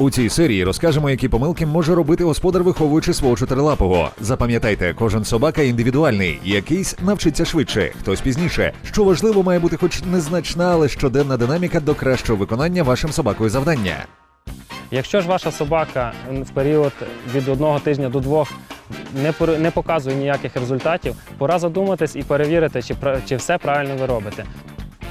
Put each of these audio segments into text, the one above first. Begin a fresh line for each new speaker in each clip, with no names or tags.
У цій серії розкажемо, які помилки може робити господар, виховуючи свого чотирилапого. Запам'ятайте, кожен собака індивідуальний, якийсь навчиться швидше, хтось пізніше. Що важливо, має бути хоч незначна, але щоденна динаміка до кращого виконання вашим собакою завдання.
Якщо ж ваша собака в період від одного тижня до двох не, не показує ніяких результатів, пора задуматись і перевірити, чи, чи все правильно ви робите.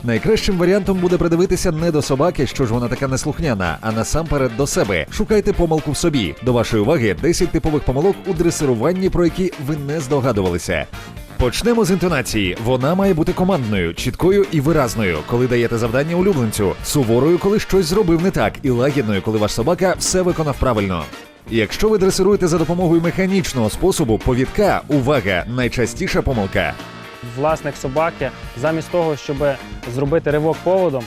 Найкращим варіантом буде придивитися не до собаки, що ж вона така неслухняна, а насамперед до себе. Шукайте помилку в собі. До вашої уваги 10 типових помилок у дресируванні, про які ви не здогадувалися. Почнемо з інтонації. Вона має бути командною, чіткою і виразною, коли даєте завдання улюбленцю, суворою, коли щось зробив не так, і лагідною, коли ваш собака все виконав правильно. Якщо ви дресируєте за допомогою механічного способу повідка, увага, найчастіша помилка.
Власник собаки, замість того, щоб зробити ривок поводом,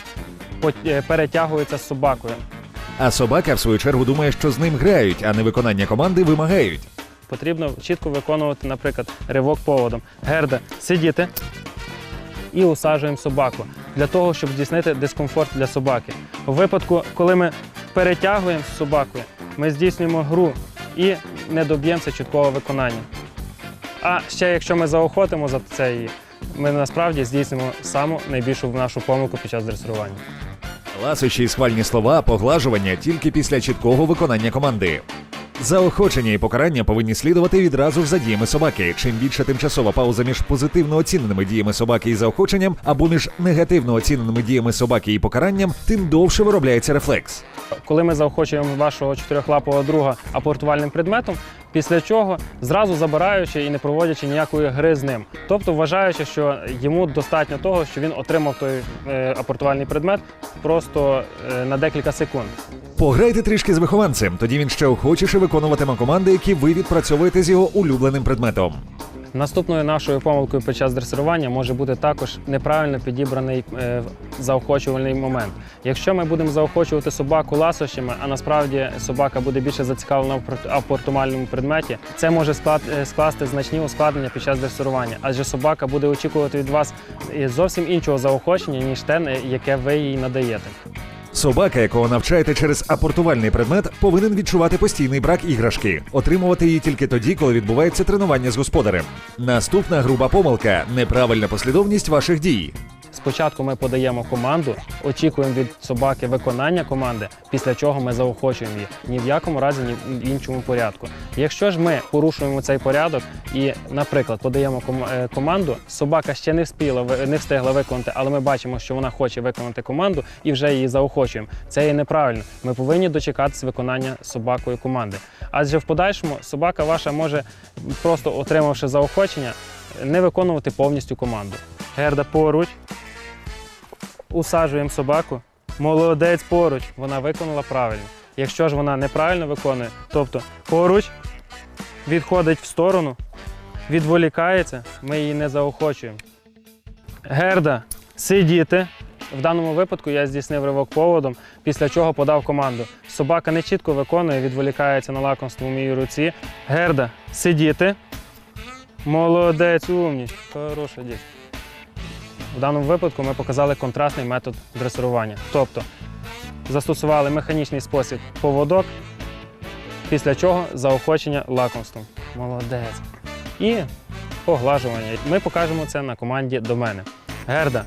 е, перетягується з собакою.
А собака, в свою чергу, думає, що з ним грають, а не виконання команди вимагають.
Потрібно чітко виконувати, наприклад, ривок поводом. Герда, сидіти і усаджуємо собаку для того, щоб здійснити дискомфорт для собаки. У випадку, коли ми перетягуємо з собакою, ми здійснюємо гру і не доб'ємося чіткого виконання. А ще якщо ми заохотимо за це її, ми насправді здійснимо саму найбільшу нашу помилку під час дресирування.
Ласощі і схвальні слова, поглажування тільки після чіткого виконання команди. Заохочення і покарання повинні слідувати відразу ж за діями собаки. Чим більша тимчасова пауза між позитивно оціненими діями собаки і заохоченням, або між негативно оціненими діями собаки і покаранням, тим довше виробляється рефлекс.
Коли ми заохочуємо вашого чотирьохлапого друга апортувальним предметом, після чого зразу забираючи і не проводячи ніякої гри з ним, тобто вважаючи, що йому достатньо того, що він отримав той е, апортувальний предмет просто е, на декілька секунд.
Пограйте трішки з вихованцем, тоді він ще охочіше виконуватиме команди, які ви відпрацьовуєте з його улюбленим предметом.
Наступною нашою помилкою під час дресирування може бути також неправильно підібраний е, заохочувальний момент. Якщо ми будемо заохочувати собаку ласощами, а насправді собака буде більше зацікавлена в апорт- апортумальному предметі, це може е, скласти значні ускладнення під час дресирування, адже собака буде очікувати від вас е, зовсім іншого заохочення, ніж те, яке ви їй надаєте.
Собака, якого навчаєте через апортувальний предмет, повинен відчувати постійний брак іграшки, отримувати її тільки тоді, коли відбувається тренування з господарем. Наступна груба помилка неправильна послідовність ваших дій.
Спочатку ми подаємо команду, очікуємо від собаки виконання команди, після чого ми заохочуємо її. Ні в якому разі, ні в іншому порядку. Якщо ж ми порушуємо цей порядок і, наприклад, подаємо е, команду, собака ще не встигла, не встигла виконати, але ми бачимо, що вона хоче виконати команду і вже її заохочуємо. Це є неправильно. Ми повинні дочекатися виконання собакою команди. Адже в подальшому собака ваша може, просто отримавши заохочення, не виконувати повністю команду. Герда поруч. Усаджуємо собаку. Молодець поруч. Вона виконала правильно. Якщо ж вона неправильно виконує, тобто поруч відходить в сторону, відволікається, ми її не заохочуємо. Герда, сидіти. В даному випадку я здійснив ривок поводом, після чого подав команду. Собака не чітко виконує, відволікається на лакомство в моїй руці. Герда, сидіти. Молодець, умніч, хороша дітка. В даному випадку ми показали контрастний метод дресирування. Тобто застосували механічний спосіб поводок, після чого заохочення лакомством. Молодець. І поглажування. Ми покажемо це на команді до мене. Герда.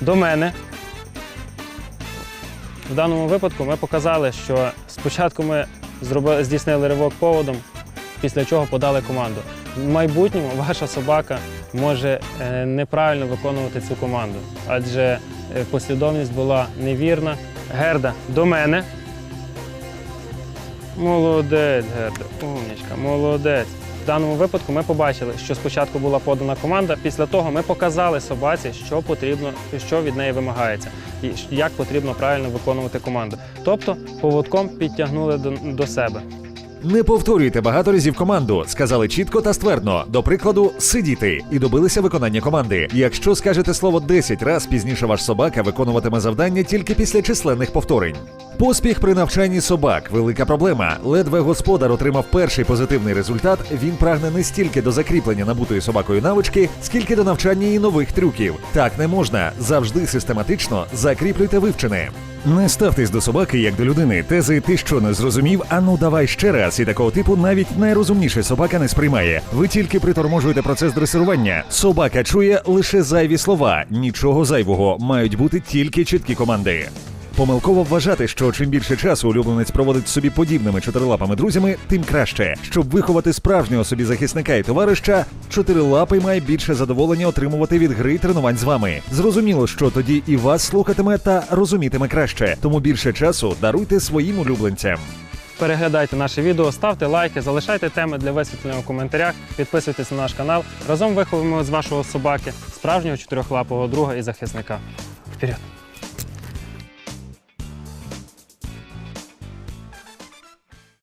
До мене. В даному випадку ми показали, що спочатку ми зробили, здійснили ривок поводом, після чого подали команду. В майбутньому ваша собака може е, неправильно виконувати цю команду, адже е, послідовність була невірна. Герда до мене. Молодець, Герда, умнічка, молодець. В даному випадку ми побачили, що спочатку була подана команда, після того ми показали собаці, що потрібно, що від неї вимагається, і як потрібно правильно виконувати команду. Тобто поводком підтягнули до, до себе.
Не повторюйте багато разів команду, сказали чітко та ствердно. До прикладу, сидіти і добилися виконання команди. Якщо скажете слово 10 раз, пізніше ваш собака виконуватиме завдання тільки після численних повторень. Поспіх при навчанні собак велика проблема. Ледве господар отримав перший позитивний результат. Він прагне не стільки до закріплення набутої собакою навички, скільки до навчання її нових трюків. Так не можна. Завжди систематично закріплюйте вивчене. Не ставтесь до собаки як до людини. Тези ти що не зрозумів, а ну давай ще раз. І такого типу навіть найрозумніша собака не сприймає. Ви тільки приторможуєте процес дресирування. Собака чує лише зайві слова, нічого зайвого. Мають бути тільки чіткі команди. Помилково вважати, що чим більше часу улюбленець проводить собі подібними чотирилапими друзями, тим краще. Щоб виховати справжнього собі захисника і товариша, чотирилапий має більше задоволення отримувати від гри й тренувань з вами. Зрозуміло, що тоді і вас слухатиме та розумітиме краще, тому більше часу даруйте своїм улюбленцям.
Переглядайте наше відео, ставте лайки, залишайте теми для висвітлення у коментарях, підписуйтесь на наш канал. Разом виховуємо з вашого собаки справжнього чотирьохлапого друга і захисника. Вперед!